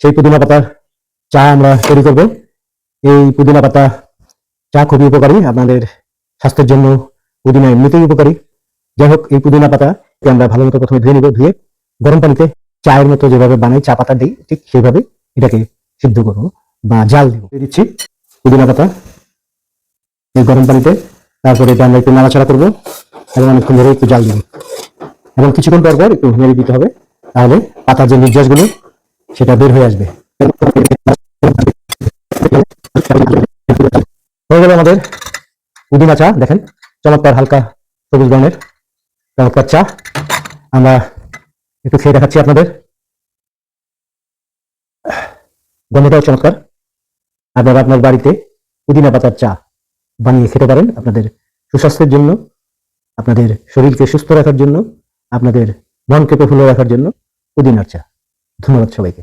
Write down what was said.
সেই পুদিনা পাতার চা আমরা তৈরি করব। এই পুদিনা পাতা চা খুবই উপকারী, আপনাদের স্বাস্থ্যের জন্য পুদিনা এমনিতেই উপকারী। যাই হোক, এই পুদিনা পাতাকে আমরা ভালো মতো প্রথমে ধুয়ে নিব, ধুয়ে গরম পানিতে চায়ের মতো যেভাবে বানাই, চা পাতা দিই, ঠিক সেইভাবে এটাকে সিদ্ধ করব বা জাল দিব। দিচ্ছি পুদিনা পাতা। এই গরম পানিতে তারপরে এটা আমরা একটু নাড়াচাড়া করব এবং অনেকক্ষণ ধরে একটু জাল দিব। এবং কিছুক্ষণ পর পর একটু নেড়ে দিতে হবে। তাহলে পাতার যে নির্যাসগুলো সেটা বের হয়ে আসবে। হয়ে গেল আমাদের পুদিনা চা, দেখেন, চমৎকার হালকা সবুজ রঙের, চমৎকার চা। আমরা একটু খেয়ে দেখাচ্ছি আপনাদের। গন্ধটাও চমৎকার। আপনারা আপনার বাড়িতে পুদিনা পাতার চা বানিয়ে খেতে পারেন আপনাদের সুস্বাস্থ্যের জন্য, আপনাদের শরীরকে সুস্থ রাখার জন্য, আপনাদের মনকে প্রফুল্ল রাখার জন্য পুদিনার চা। ধন্যবাদ সবাইকে।